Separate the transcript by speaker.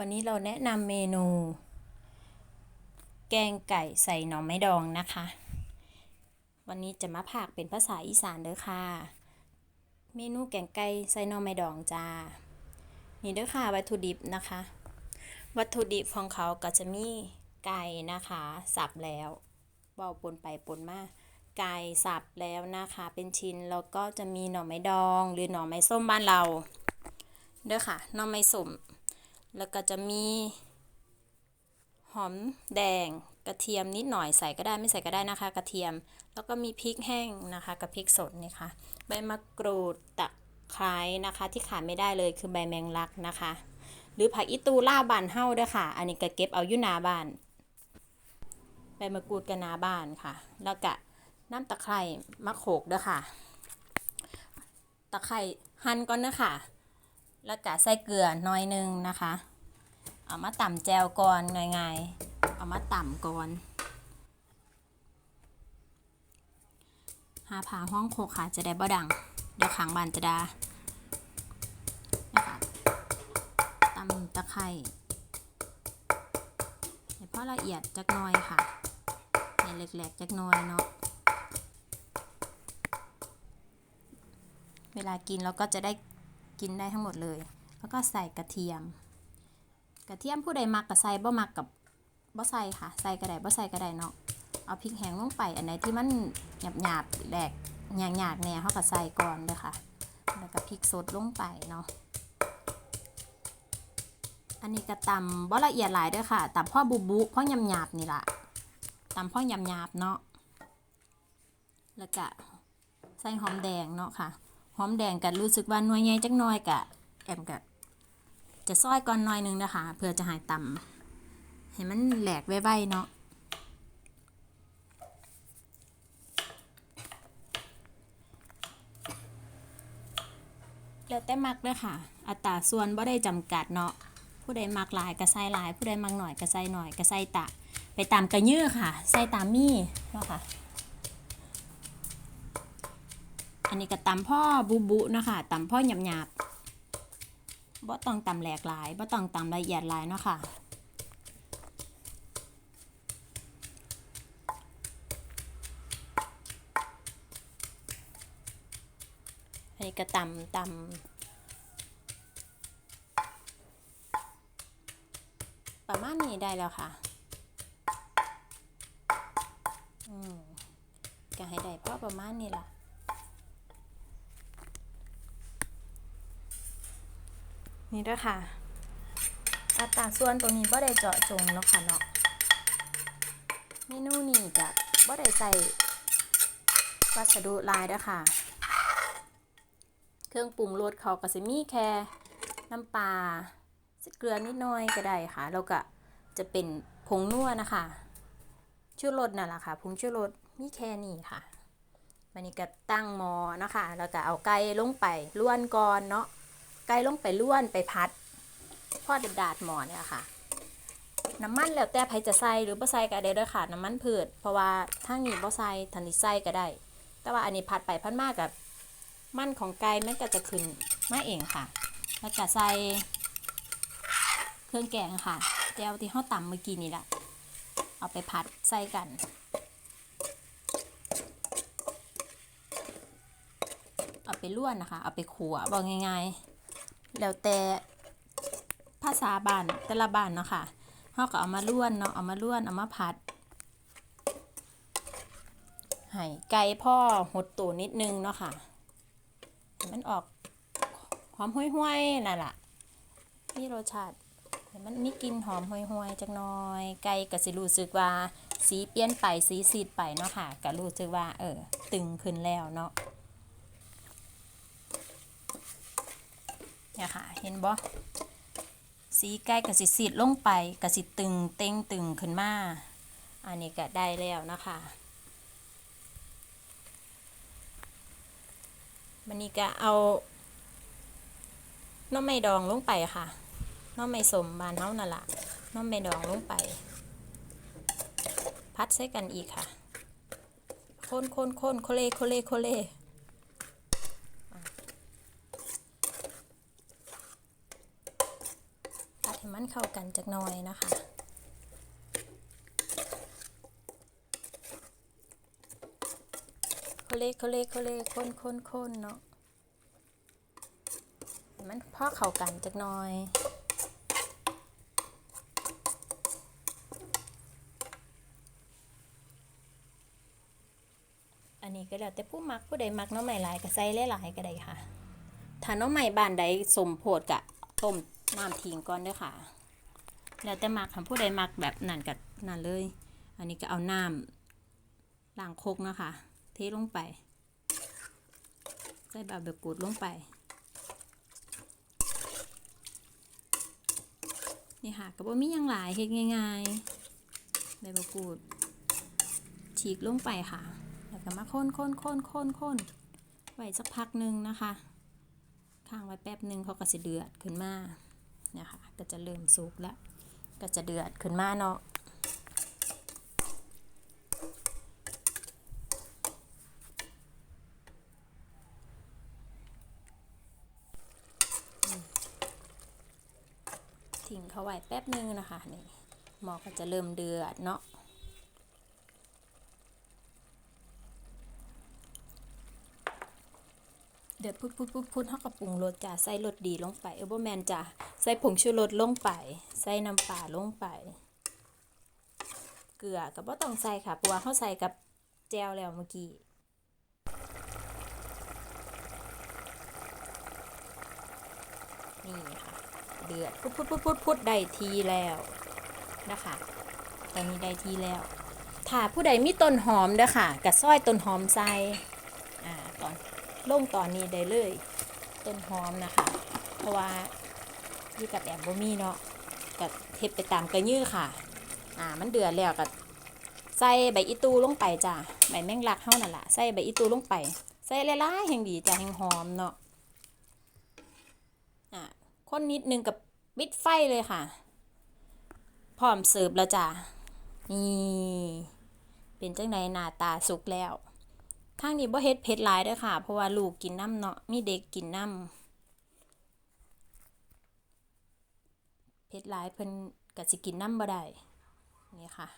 Speaker 1: วันนี้เราแนะนำเมนู แกงไก่ใส่หน่อไม้ดองนะคะ วันนี้จะมาพากเป็นภาษาอีสานเด้อค่ะ เมนูแกงไก่ใส่หน่อไม้ดองจ้า นี่เด้อค่ะวัตถุดิบนะคะ วัตถุดิบของเขาก็จะมีไก่นะคะ สับแล้วเบาปนไปปนมา ไก่สับแล้วนะคะ เป็นชิ้นแล้วก็จะมีหน่อไม้ดอง หรือหน่อไม้ส้มบ้านเรา เด้อค่ะ หน่อไม้ส้ม แล้วก็จะมีหอมแดงกระเทียมนิดหน่อยใส่ก็ได้ไม่ใส่ก็ได้นะคะ กระเทียม แล้วก็มีพริกแห้งนะคะ กับพริกสดนี่ค่ะใบมะกรูดตะไคร้นะคะ ที่ขาดไม่ได้เลยคือใบแมงลักนะคะ หรือผักอีตูล่าบานเฮ้าด้วยค่ะ อันนี้ก็เก็บเอาอยู่นาบ้านใบมะกรูดกับนาบ้านค่ะ แล้วก็น้ำตะไคร้มะโขกด้วยค่ะ ตะไคร้หั่นก่อนนะคะ แล้วก็ใส่เกลือน่อยหนึงนะคะ เอามาต่ำแจวก่อนง่ายๆ เอามาต่ำก่อน หาผาห้องโคกค่ะจะได้บ่ดัง เดี๋ยวขังบานจะดานะคะตำตะไคร้ให้พอละเอียดจักหน่อยค่ะให้เล็กๆจักหน่อยเนาะเวลากินเราก็จะได้ กินได้ทั้งหมดเลย แล้วก็ใส่กระเทียม กระเทียมผู้ใดมักกับใส่บ่มักกับบ่ใส่ค่ะ ใส่ก็ได้บ่ใส่ก็ได้เนาะ เอาพริกแห้งลงไป อันไหนที่มันหยาบหยาบๆแหลกหยาบหยาบเนี่ยเขาก็ใส่ก่อนเด้อค่ะ แล้วก็พริกสดลงไปเนาะ อันนี้ก็ตำบ่ละเอียดหลายด้อค่ะตำพ่อบุบุพ่อหยาบหยาบๆนี่ละตำพ่อหยาบหยาบๆเนาะ แล้วก็ใส่หอมแดงเนาะค่ะ หอมแดงกันรู้สึกว่าหน่วยใหญ่จักหน่อยกะแอมกะจะซอยก่อนหน่อยหนึงนะคะ เพื่อจะหายต่ำให้มันแหลกไว้ๆเนาะแล้วแต่มักเด้อค่ะ อัตราส่วนบ่ได้จำกัดเนาะ ผู้ใดมักหลายก็ใส่หลาย ผู้ใดมักหน่อยก็ใส่หน่อยก็ใส่ตะ ไปตามกระยื้อค่ะ ใส่ตามมี่เนาะค่ะ อันนี้ก็ตำพ่อบุบุนะคะตำพ่อหยาบหยาบบ่ต้องตำแหลกหลายบ่ต้องตำละเอียดหลายเนาะค่ะอันนี้ก็ตำตำประมาณนี้ได้แล้วค่ะอืมก็ให้ได้พอประมาณนี้ล่ะ นี่ด้วยค่ะ อัตราส่วนตรงนี้บ่ได้เจาะจงเนาะค่ะเนาะเมนูนี้จะบ่ได้ใส่วัสดุลายเด้อค่ะ เครื่องปรุงรสเขาก็สิมีแค่น้ำปลาเกลือนิดหน่อยก็ได้ค่ะ แล้วก็จะเป็นผงนัวนะคะชูรสนั่นแหละค่ะผงชูรสมีแค่นี้ค่ะวันนี้ก็ตั้งหม้อนะคะแล้วก็เอาไก่ลงไปล้วนก่อนเนาะ ไก่ลงไปล้วนไปพัดพอดดาดหมอเนี่ยค่ะ น้ำมันแล้วแต่ใครจะใส่หรือบ่ใส่ก็ได้ด้วยค่ะ น้ำมันพืชเพราะว่าทางนี้บ่ใส่ทันทีใส่ก็ได้ แต่ว่าอันนี้พัดไปพัดมากกับมันของไก่มันก็จะขึ้นมาเองค่ะแล้วก็ใส่เครื่องแกงค่ะแก้วที่เฮาตำเมื่อกี้นี่แหละเอาไปพัดใส่กันเอาไปล้วนนะคะ เอาไปขัวบอกง่ายๆ แล้วแต่ภาษาบ้านแต่ละบ้านเนาะค่ะเขาก็เอามาล้วนเนาะ เอามาล้วน เอามาผัด ให้ไก่พ่อหดตัวนิดนึงเนาะค่ะให้มันออกหอมห้วยๆนั่นแหละนี่รสชาติให้มันมีกลิ่นหอมห้วยๆจักหน่อย ไก่ก็สิรู้สึกว่าสีเปลี่ยนไปสีซีดไปเนาะค่ะก็รู้สึกว่า เออ ตึงขึ้นแล้วเนาะ เนี่ยค่ะ เห็นบ่สีไก่กับสิสีดลงไปกับสิตึงเต้งตึงขึ้นมา อันนี้ก็ได้แล้วนะคะมันนี้ก็เอาน้ำไม่ดองลงไปค่ะน้ำไม่สมบานเฮานั่นละน้ำไม่ดองลงไป พัดใส่กันอีกค่ะ คนคนคนโคเลโคเลโคเล ให้มันเข้ากันจักหน่อยนะคะเขาเล็กเขาเล็กเขาเล็กคนคนคนเนาะมันพอเข้ากันจักหน่อยอันนี้ก็แล้วแต่ผู้มักผู้ใดมักน้องใหม่หลายก็ใส่หลายๆก็ได้ค่ะ ถ้าน้องใหม่บานใดสมโพดกะต้ม น้ำทิ้งก่อนเด้อค่ะ แล้วแต่มักค่ะผู้ใดมักแบบนั่นกับนั่นเลย อันนี้ก็เอาน้ำล้างโคกนะคะ เทลงไป ใส่บบแบกูดลงไป นี่ค่ะก็บ่มียังหลายเฮ็ดง่ายๆใบมะกรูดฉีกลงไปค่ะ แล้วก็มาค้นค้นค้นค้นค้นไว้สักพักหนึ่งนะคะข้างไว้แป๊บหนึ่งเขาก็จะเดือดขึ้นมา เนี่ยค่ะก็จะเริ่มซุกแล้วก็จะเดือดขึ้นมาเนาะทิ้งเขาไว้แป๊บหนึงนะคะนี่หม้อก็จะเริ่มเดือดเนาะ เดือดพุดพุดพุดพุดเขาก็ปรุงรสจ้ะใส่รสดีลงไปเออบ่แมนจ้ะใส่ผงชูรสลงไป ใส่น้ำปลาลงไป เกลือก็บ่ต้องใส่ค่ะเพราะว่าเขาใส่กับแจวแล้วเมื่อกี้นี่ค่ะเดือดพุดพุดพุดพุดพุดได้ทีแล้วนะคะตอนนี้ได้ทีแล้ว ถ้าผู้ใดมีต้นหอมเด้อค่ะกระซ้อยต้นหอมใส่ ลงตอนนี้ได้เลย ต้นหอมนะคะ เพราะว่ายู่กับแอบบ่มีเนาะก็เทปไปตามกระยื้อค่ะ อ่า มันเดือดแล้วก็ใส่ใบอีตูลงไปจ้ะใบแมงลักเฮานั่นล่ะใส่ใบอีตูลงไปใส่หลายแห่งดีจ้ะแห่งหอมเนาะอะคนนิดนึงกับปิดไฟเลยค่ะ พร้อมเสิร์ฟแล้วจ้ะนี่เป็นจังไดหน้าตาสุกแล้ว ข้างนี้บ่เฮ็ดเผ็ดหลายเด้อค่ะ เพราะว่าลูกกินน้ำเนาะมีเด็กกินน้ำเผ็ดหลายเพิ่นก็สิกินน้ำบ่ได้นี่ค่ะ